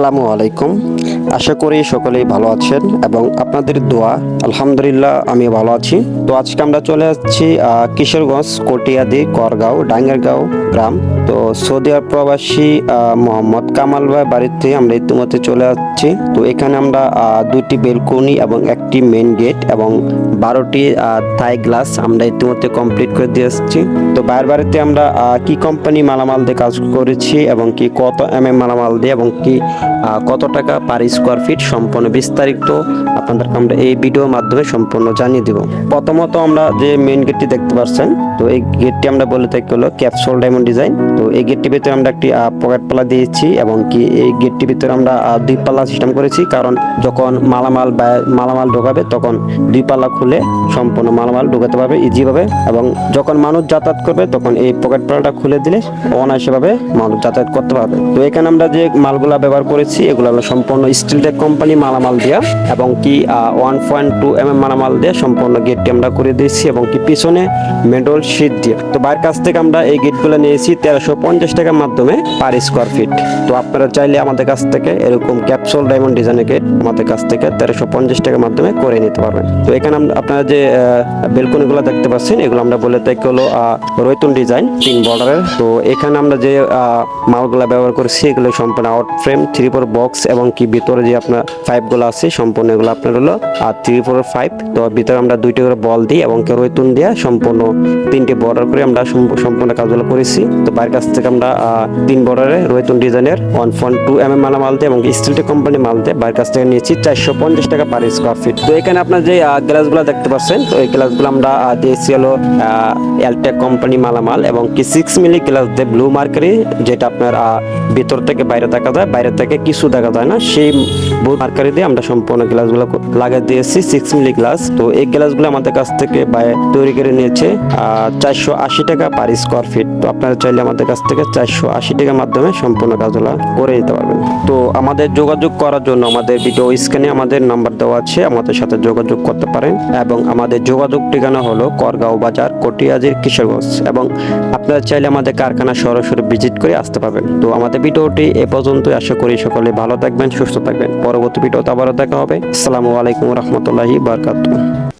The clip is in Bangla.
আসসালামু আলাইকুম। আশা করি সকলেই ভালো আছেন এবং আপনাদের দোয়া, আলহামদুলিল্লাহ আমি ভালো আছি। তো আজকে আমরা চলে আসছি কিশোরগঞ্জ, কটিয়াদি, করগাঁও, ডাঙ্গারগাঁও গ্রাম। তো সৌদি আরব প্রবাসী মোহাম্মদ কামাল ভাই বাড়িতে আমরা ইতিমধ্যে চলে আসছি। তো এখানে আমরা দুটি বেলকনি এবং একটি মেন গেট এবং বারোটি থাই গ্লাস আমরা ইতিমধ্যে কমপ্লিট করে দিয়ে এসেছি তো বাইরের বাড়িতে আমরা কি কোম্পানি মালামাল দিয়ে কাজ করেছি এবং কি কত এম এম মালামাল দিয়ে এবং কি কত টাকা পার স্কোয়ার ফিট সম্পূর্ণ বিস্তারিত আপনাদেরকে আমরা এই ভিডিওর মাধ্যমে সম্পূর্ণ জানিয়ে দিব। প্রথমত আমরা যে মেন গেটটি দেখতে পাচ্ছেন, তো এই গেটটি আমরা বলে থাকি হলো ক্যাপসুল ডায়মন্ড ডিজাইন তো এই গেটটির ভিতরে আমরা একটি পকেট পাল্লা দিয়েছি এবং কি এই গেটটির ভিতরে আমরা দুই পাল্লা সিস্টেম করেছি। কারণ যখন মালামাল বা মালামাল ঢোকাবে, তখন দুই পাল্লা খুলে সম্পূর্ণ মালামাল ঢোকাতে পারবে ইজিভাবে এবং যখন মানুষ যাতায়াত করবে, তখন এই পকেট পাল্লাটা খুলে দিলে অনায়াসভাবে মানুষ যাতায়াত করতে পারবে। তো এখানে আমরা যে মালগুলা ব্যবহার করেছি, এগুলো হলো সম্পূর্ণ স্টিল টেক কোম্পানি মালামাল দিয়া এবং কি one point two M M মালামাল দিয়ে সম্পূর্ণ গেটটি আমরা করে দিয়েছি এবং কি পিছনে মেডল শীট দিয়ে। তো বাইরের কাছ থেকে আমরা এই গেটগুলো নিয়েছি তেরোশো পঞ্চাশ টাকার মাধ্যমে পার স্কোয়ার ফিট তো আপনারা চাইলে আমাদের কাছ থেকে এরকম ক্যাপসুল ডায়মন্ড ডিজাইনের গেট আমাদের কাছ থেকে তেরোশো পঞ্চাশ টাকার মাধ্যমে করে নিতে পারবেন। তো এখানে আপনারা যে বেলকনিগুলো দেখতে পাচ্ছেন, এগুলো আমরা বলে থাকি হলো রৈতুন ডিজাইন তিন বর্ডারের। তো এখানে আমরা যে মালগুলো ব্যবহার করেছি, এগুলো সম্পূর্ণ out frame three four box এবং কি ভিতরে যে আপনার পাইপগুলো আছে, সম্পূর্ণ এগুলো আপনার হলো, আর থ্রি ফোর ফাইভ তো ভিতরে আমরা দুইটা করে বল দিই এবং কি রৈতুন দিয়ে সম্পূর্ণ তিনটে বর্ডার করে আমরা সম্পূ- সম্পূর্ণ কাজগুলো করেছি। তো বাইরের কাছ থেকে আমরা তিন বর্ডারে রৈতুন ডিজাইনের one point two M M মাল দিয়ে এবং স্টিলটি কোম্পানি মাল দিয়ে বাইরের কাছ থেকে নিয়েছি চারশো পঞ্চাশ টাকা পার স্কোয়ার ফিট তো এখানে আপনার যে গ্লাসগুলো দেখতে পাচ্ছেন, তো এই গ্লাসগুলো আমরা দিয়েছি হলো এলটেক কোম্পানি মালামাল এবং কি সিক্স মিলি গ্লাস দিয়ে ব্লু মার্কারি যেটা আপনার ভিতর থেকে বাইরে দেখা যায়, বাইরে থেকে কিছু দেখা যায় না। সেই ব্লু মার্কারি দিয়ে আমরা সম্পূর্ণ গ্লাসগুলো লাগিয়ে দিয়েছি সিক্স মিলি গ্লাস তো এই গ্লাসগুলো আমাদের কাছ থেকে তৈরি করে নিয়েছে চারশো আশি টাকা পার স্কোয়ার ফিট তো আপনারা চাইলে আমাদের কাছ থেকে চারশো আশি টাকার মাধ্যমে সম্পূর্ণ কাজগুলো করে নিতে পারবেন। তো আমাদের যোগাযোগ করার জন্য আমাদের ভিডিও স্ক্রিনে আমাদের নাম্বার দেওয়া আছে, আমাদের সাথে যোগাযোগ করতে পারেন। এবং আমাদের যোগাযোগ ঠিকানা হলো করগাঁও বাজার, কটিয়াজির কিশোরগঞ্জ। এবং আপনারা চাইলে আমাদের কারখানা সরাসরি ভিজিট করে আসতে পারবেন। তো আমাদের ভিডিওটি এ পর্যন্ত আশা করি সকলে ভালো থাকবেন সুস্থ থাকবেন। পরবর্তী ভিডিওতে আবারও দেখা হবে। আসসালামু আলাইকুম রহমতুল্লাহি বারকাতুহ।